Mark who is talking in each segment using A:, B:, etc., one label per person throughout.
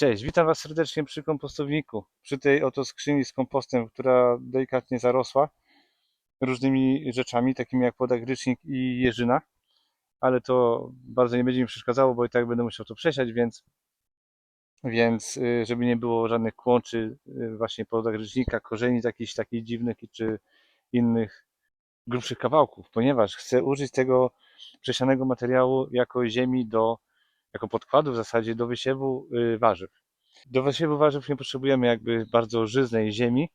A: Cześć, witam Was serdecznie przy kompostowniku, przy tej oto skrzyni z kompostem, która delikatnie zarosła różnymi rzeczami, takimi jak podagrycznik i jeżyna, ale to bardzo nie będzie mi przeszkadzało, bo i tak będę musiał to przesiać, więc, więc y, żeby nie było żadnych kłączy y, właśnie podagrycznika, korzeni jakichś takich dziwnych czy innych grubszych kawałków, ponieważ chcę użyć tego przesianego materiału jako ziemi do, jako podkładu w zasadzie do wysiewu y, warzyw. Do wysiewu warzyw nie potrzebujemy jakby bardzo żyznej ziemi,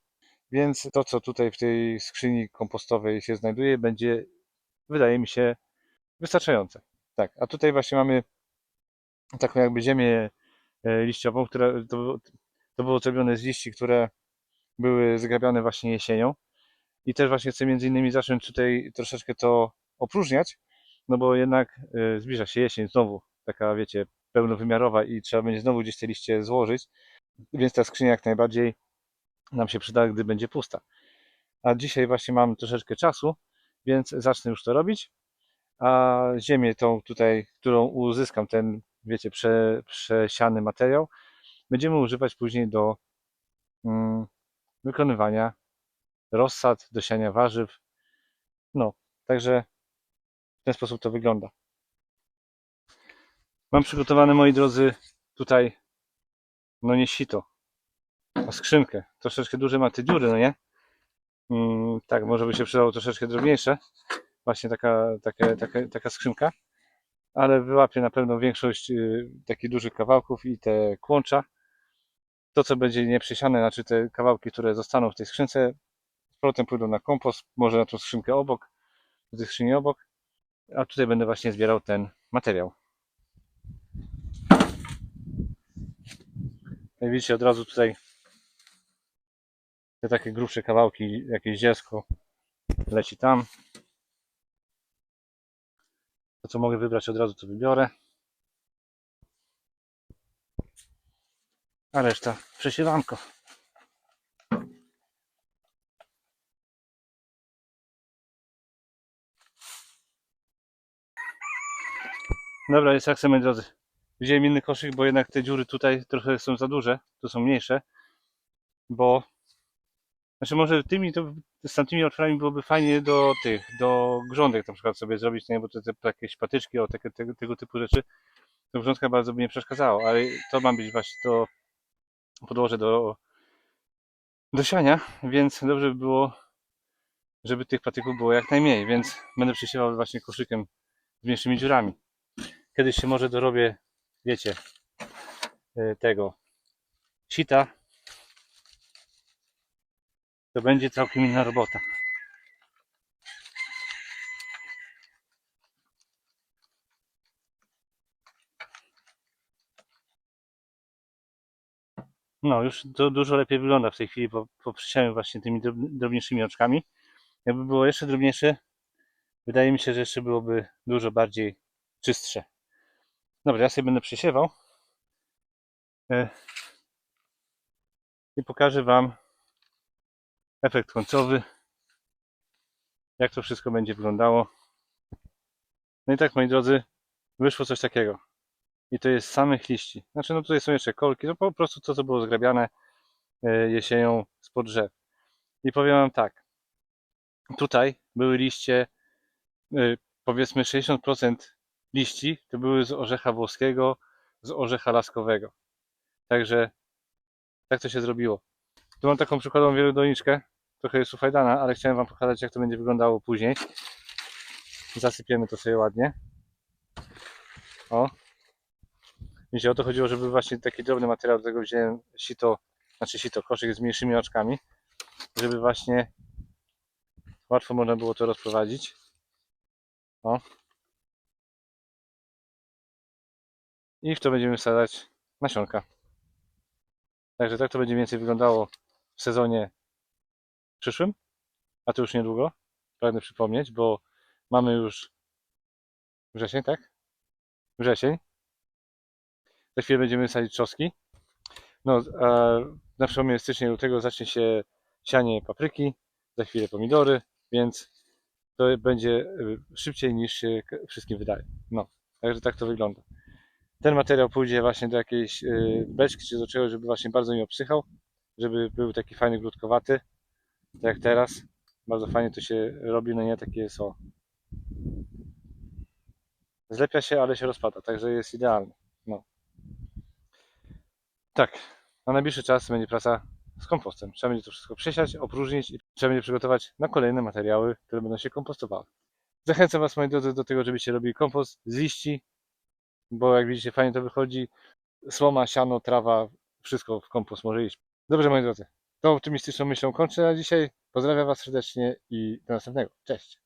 A: więc to, co tutaj w tej skrzyni kompostowej się znajduje, będzie, wydaje mi się, wystarczające. Tak, a tutaj właśnie mamy taką jakby ziemię e, liściową, która to, to było zrobione z liści, które były zgrabiane właśnie jesienią. I też właśnie chcę między innymi zacząć tutaj troszeczkę to opróżniać, no bo jednak e, zbliża się jesień znowu, taka wiecie, pełnowymiarowa i trzeba będzie znowu gdzieś te liście złożyć, więc ta skrzynia jak najbardziej nam się przyda, gdy będzie pusta. A dzisiaj właśnie mam troszeczkę czasu, więc zacznę już to robić. A ziemię tą tutaj, którą uzyskam, ten, wiecie, prze, przesiany materiał, będziemy używać później do mm, wykonywania rozsad, do siania warzyw. No, także w ten sposób to wygląda. Mam przygotowane, moi drodzy, tutaj, no nie sito, a skrzynkę. Troszeczkę duże ma te dziury, no nie? Mm, tak, może by się przydało troszeczkę drobniejsze. Właśnie taka, taka, taka, taka skrzynka. Ale wyłapię na pewno większość y, takich dużych kawałków i te kłącza. To, co będzie nieprzesiane, znaczy te kawałki, które zostaną w tej skrzynce, z powrotem pójdą na kompost, może na tą skrzynkę obok, do tej skrzyni obok. A tutaj będę właśnie zbierał ten materiał. Jak widzicie, od razu tutaj te takie grubsze kawałki, jakieś zielsko leci tam. To co mogę wybrać od razu to wybiorę. A reszta przesiewanko. Dobra, jest jak moi drodzy. Wziąłem inny koszyk, bo jednak te dziury tutaj trochę są za duże, tu są mniejsze, bo znaczy może tymi to z tamtymi otworami byłoby fajnie do tych, do grządek na przykład sobie zrobić, nie, bo to te jakieś patyczki, o takie, tego, tego typu rzeczy, to grządka bardzo by nie przeszkadzało, ale to ma być właśnie to podłoże do, do siania, więc dobrze by było, żeby tych patyków było jak najmniej, więc będę przesiewał właśnie koszykiem z mniejszymi dziurami. Kiedyś się może dorobię, wiecie, y, tego sita, to będzie całkiem inna robota. No, już to dużo lepiej wygląda w tej chwili po, po właśnie tymi drob- drobniejszymi oczkami. Jakby było jeszcze drobniejsze, wydaje mi się, że jeszcze byłoby dużo bardziej czystsze. Dobra, ja sobie będę przesiewał E, i pokażę Wam efekt końcowy, jak to wszystko będzie wyglądało. No i tak, moi drodzy, wyszło coś takiego. I to jest samych liści. Znaczy, no tutaj są jeszcze kolki, to po prostu to, co było zgrabiane e, jesienią spod drzew. I powiem Wam tak, tutaj były liście, e, powiedzmy 60% liści to były z orzecha włoskiego, z orzecha laskowego. Także tak to się zrobiło. Tu mam taką przykładową wielodoniczkę, trochę jest ufajdana, ale chciałem Wam pokazać, jak to będzie wyglądało później. Zasypiemy to sobie ładnie. O. Widzicie, o to chodziło, żeby właśnie taki drobny materiał, do tego wziąłem sito, znaczy sito, koszyk z mniejszymi oczkami, żeby właśnie łatwo można było to rozprowadzić. O. I w to będziemy wsadzać nasionka. Także tak to będzie więcej wyglądało w sezonie przyszłym, a to już niedługo, pragnę przypomnieć, bo mamy już wrzesień, tak? Wrzesień. Za chwilę będziemy sadzić trzoski. No, a na przełomie stycznia lutego zacznie się sianie papryki, za chwilę pomidory, więc to będzie y, szybciej niż się wszystkim wydaje. No, także tak to wygląda. Ten materiał pójdzie właśnie do jakiejś y, beczki czy do czegoś, żeby właśnie bardzo mi obsychał, żeby był taki fajny, grudkowaty, tak jak teraz. Bardzo fajnie to się robi, no nie takie są. Zlepia się, ale się rozpada, także jest idealny. No. Tak, na najbliższy czas będzie praca z kompostem. Trzeba będzie to wszystko przesiać, opróżnić i trzeba będzie przygotować na kolejne materiały, które będą się kompostowały. Zachęcam Was, moi drodzy, do tego, żebyście robili kompost z liści, bo jak widzicie, fajnie to wychodzi. Słoma, siano, trawa, wszystko w kompost może iść. Dobrze, moi drodzy, tą optymistyczną myślą kończę na dzisiaj. Pozdrawiam Was serdecznie i do następnego. Cześć!